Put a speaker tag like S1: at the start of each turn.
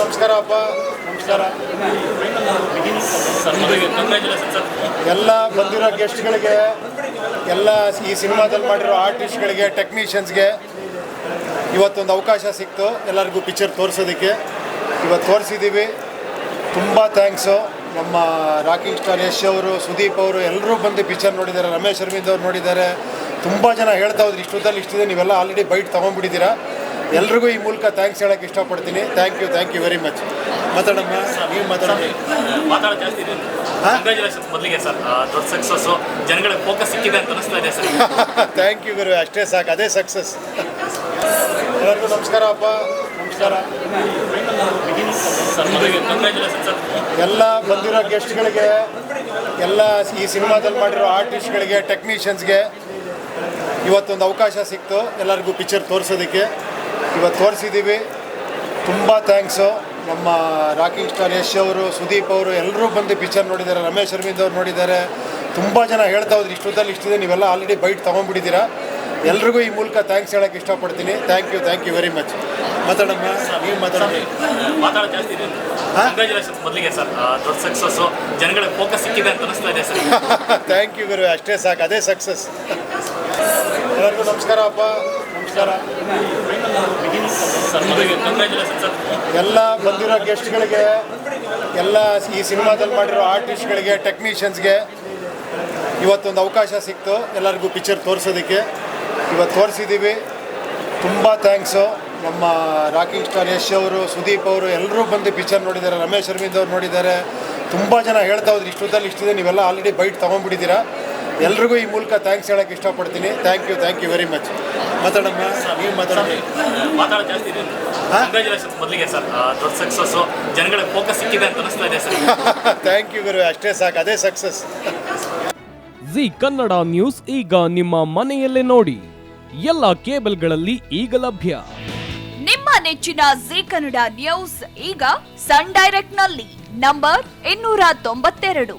S1: ನಮಸ್ಕಾರ ಅಪ್ಪ. ನಮಸ್ಕಾರ. ಎಲ್ಲ ಬಂದಿರೋ ಗೆಸ್ಟ್ಗಳಿಗೆ ಎಲ್ಲ ಈ ಸಿನಿಮಾದಲ್ಲಿ ಮಾಡಿರೋ ಆರ್ಟಿಸ್ಟ್ಗಳಿಗೆ ಟೆಕ್ನಿಷಿಯನ್ಸ್ಗೆ ಇವತ್ತೊಂದು ಅವಕಾಶ ಸಿಕ್ತು. ಎಲ್ಲರಿಗೂ ಪಿಕ್ಚರ್ ತೋರಿಸೋದಕ್ಕೆ. ಇವತ್ತು ತೋರಿಸಿದ್ದೀವಿ. ತುಂಬ ಥ್ಯಾಂಕ್ಸು ನಮ್ಮ ರಾಕಿಂಗ್ ಸ್ಟಾರ್ ಯಶ್ ಅವರು, ಸುದೀಪ್ ಅವರು ಎಲ್ಲರೂ ಬಂದು ಪಿಕ್ಚರ್ ನೋಡಿದ್ದಾರೆ. ರಮೇಶ್ ಅರವಿಂದ್ ಅವ್ರು ನೋಡಿದ್ದಾರೆ. ತುಂಬ ಜನ ಹೇಳ್ತಾ ಹೋದ್ರು, ಇಷ್ಟೊತ್ತಲ್ಲಿ ಇಷ್ಟಿದೆ, ನೀವೆಲ್ಲ ಆಲ್ರೆಡಿ ಬೈಟ್ ತೊಗೊಂಡ್ಬಿಟ್ಟಿದ್ದೀರಾ? ಎಲ್ರಿಗೂ ಈ ಮೂಲಕ ಥ್ಯಾಂಕ್ಸ್ ಹೇಳಕ್ಕೆ ಇಷ್ಟಪಡ್ತೀನಿ. Thank you thank you very much ಮಾತಾಡಮ್ಮ ನೀವು ಮಾತಾಡಿ
S2: ಮಾತಾಡೋ ಜಾಸ್ತಿ ಇದೆ. ಕಂಗ್ರ್ಯಾಚುಲೇಷನ್ ಮೊದಲಿಗೆ ಸರ್. ದೊಡ್ಡ ಸಕ್ಸಸ್ಸು ಜನಗಳಿಗೆ ಫೋಕಸ್ ಸಿಕ್ಕಿದೆ ಅಂತ ಅನಿಸ್ತಾ ಇದೆ ಸರ್.
S1: ಥ್ಯಾಂಕ್ ಯು ಗುರು ಅಷ್ಟೇ ಸಾಕು ಅದೇ ಸಕ್ಸಸ್ ಎಲ್ಲರಿಗೂ ನಮಸ್ಕಾರ ಅಪ್ಪ ನಮಸ್ಕಾರ.
S2: ಸರ್ ಮೊದಲಿಗೆ ಕಂಗ್ರ್ಯಾಚುಲೇಷನ್ ಸರ್.
S1: ಎಲ್ಲ ಬಂದಿರೋ ಗೆಸ್ಟ್ಗಳಿಗೆ ಎಲ್ಲ ಈ ಸಿನಿಮಾದಲ್ಲಿ ಮಾಡಿರೋ ಆರ್ಟಿಸ್ಟ್ಗಳಿಗೆ ಟೆಕ್ನಿಷಿಯನ್ಸ್ಗೆ ಇವತ್ತೊಂದು ಅವಕಾಶ ಸಿಕ್ತು. ಎಲ್ಲರಿಗೂ ಪಿಕ್ಚರ್ ತೋರಿಸೋದಕ್ಕೆ. ಇವತ್ತು ತೋರಿಸಿದ್ದೀವಿ. ತುಂಬ ಥ್ಯಾಂಕ್ಸು ನಮ್ಮ ರಾಕಿಂಗ್ ಸ್ಟಾರ್ ಯಶ್ ಅವರು ಸುದೀಪ್ ಅವರು ಎಲ್ಲರೂ ಬಂದು ಪಿಕ್ಚರ್ ನೋಡಿದ್ದಾರೆ. ರಮೇಶ್ ಅರವಿಂದ್ ಅವ್ರು ನೋಡಿದ್ದಾರೆ. ತುಂಬ ಜನ ಹೇಳ್ತಾ ಹೋದ್ರು ಇಷ್ಟೊತ್ತಲ್ಲಿ ಇಷ್ಟಿದೆ ನೀವೆಲ್ಲ ಆಲ್ರೆಡಿ ಬೈಟ್ ತೊಗೊಂಡ್ಬಿಟ್ಟಿದ್ದೀರಾ? ಎಲ್ರಿಗೂ ಈ ಮೂಲಕ ಥ್ಯಾಂಕ್ಸ್ ಹೇಳೋಕ್ಕೆ ಇಷ್ಟಪಡ್ತೀನಿ. Thank you thank you very much ಮಾತಾಡಮ್ಮ ನೀವು ಮಾತಾಡಿ
S2: ಮಾತಾಡೋ ಜಾಸ್ತಿ ಮೊದಲಿಗೆ ಸರ್. ದೊಡ್ಡ ಸಕ್ಸಸ್ಸು ಜನಗಳಿಗೆ ಫೋಕಸ್ ಸಿಕ್ಕಿದೆ ಅಂತ ಅನಿಸ್ತಾ ಇದೆ ಸರ್.
S1: ಥ್ಯಾಂಕ್ ಯು ಗುರು ಅಷ್ಟೇ ಸಾಕು ಅದೇ ಸಕ್ಸಸ್ ಎಲ್ಲರಿಗೂ ನಮಸ್ಕಾರ ಅಪ್ಪ. ಎಲ್ಲ ಬಂದಿರೋ ಗೆಸ್ಟ್ಗಳಿಗೆ ಎಲ್ಲ ಈ ಸಿನಿಮಾದಲ್ಲಿ ಮಾಡಿರೋ ಆರ್ಟಿಸ್ಟ್ಗಳಿಗೆ ಟೆಕ್ನಿಷಿಯನ್ಸ್ಗೆ ಇವತ್ತೊಂದು ಅವಕಾಶ ಸಿಕ್ತು. ಎಲ್ಲರಿಗೂ ಪಿಕ್ಚರ್ ತೋರಿಸೋದಕ್ಕೆ. ಇವತ್ತು ತೋರಿಸಿದ್ದೀವಿ ತುಂಬ ಥ್ಯಾಂಕ್ಸು ನಮ್ಮ ರಾಕಿಂಗ್ ಸ್ಟಾರ್ ಯಶ್ ಅವರು, ಸುದೀಪ್ ಅವರು ಎಲ್ಲರೂ ಬಂದು ಪಿಕ್ಚರ್ ನೋಡಿದ್ದಾರೆ. ರಮೇಶ್ ಅರವಿಂದ್ ಅವ್ರು ನೋಡಿದ್ದಾರೆ. ತುಂಬ ಜನ ಹೇಳ್ತಾ ಹೋದ್ರು ಇಷ್ಟುದಲ್ಲಿ ಇಷ್ಟಿದೆ, ನೀವೆಲ್ಲ ಆಲ್ರೆಡಿ ಬೈಟ್ ತೊಗೊಂಡ್ಬಿಟ್ಟಿದ್ದೀರಾ? ಎಲ್ರಿಗೂ ಈ ಮೂಲಕ ಥ್ಯಾಂಕ್ಸ್ ಹೇಳೋಕ್ಕೆ ಇಷ್ಟಪಡ್ತೀನಿ. Thank you thank you very much ಮಾತಾಡಮ್ಮ ನೀವು ಮಾತಾಡಿ
S2: ಮಾತಾಡೋ ಜಾಸ್ತಿ ಇದೆ. ಮೊದಲಿಗೆ ಸರ್. ದೊಡ್ಡ ಸಕ್ಸಸ್ಸು ಜನಗಳಿಗೆ ಫೋಕಸ್ ಸಿಕ್ಕಿದೆ ಅಂತ ಅನಿಸ್ತಾ ಇದೆ ಸರ್.
S1: ಥ್ಯಾಂಕ್ ಯು ಗುರು ಅಷ್ಟೇ ಸಾಕು ಅದೇ ಸಕ್ಸಸ್
S3: ಜಿ ಕನ್ನಡ ನ್ಯೂಸ್ ಈಗ ನಿಮ್ಮ ಮನೆಯಲ್ಲೇ ನೋಡಿ. ಎಲ್ಲ ಕೇಬಲ್ಗಳಲ್ಲಿ ಈಗ ಲಭ್ಯ.
S4: ನಿಮ್ಮ ನೆಚ್ಚಿನ ಜಿ ಕನ್ನಡ ನ್ಯೂಸ್ ಈಗ ಸನ್ ಡೈರೆಕ್ಟ್ನಲ್ಲಿ. ನಂಬರ್ ಇನ್ನೂರ ತೊಂಬತ್ತೆರಡು.